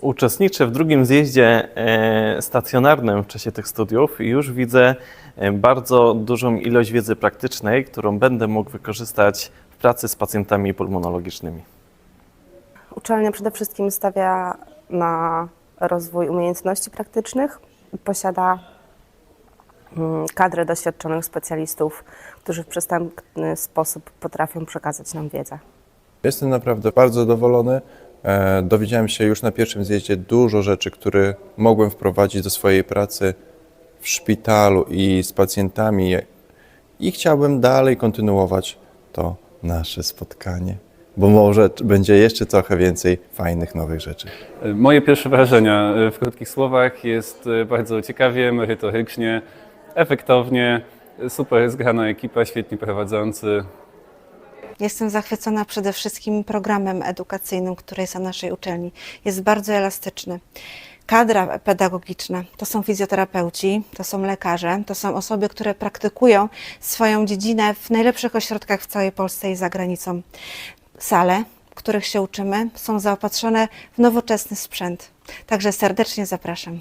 Uczestniczę w drugim zjeździe e, stacjonarnym w czasie tych studiów i już widzę e, bardzo dużą ilość wiedzy praktycznej, którą będę mógł wykorzystać w pracy z pacjentami pulmonologicznymi. Uczelnia przede wszystkim stawia na rozwój umiejętności praktycznych. Posiada mm, kadrę doświadczonych specjalistów, którzy w przystępny sposób potrafią przekazać nam wiedzę. Jestem naprawdę bardzo zadowolony. E, Dowiedziałem się już na pierwszym zjeździe dużo rzeczy, które mogłem wprowadzić do swojej pracy w szpitalu i z pacjentami i chciałbym dalej kontynuować to nasze spotkanie, bo może będzie jeszcze trochę więcej fajnych, nowych rzeczy. Moje pierwsze wrażenia e, w krótkich słowach jest e, bardzo ciekawie, merytorycznie, efektownie, super zgrana ekipa, świetni prowadzący. Jestem zachwycona przede wszystkim programem edukacyjnym, który jest na naszej uczelni. Jest bardzo elastyczny. Kadra pedagogiczna to są fizjoterapeuci, to są lekarze, to są osoby, które praktykują swoją dziedzinę w najlepszych ośrodkach w całej Polsce i za granicą. Sale, w których się uczymy, są zaopatrzone w nowoczesny sprzęt. Także serdecznie zapraszam.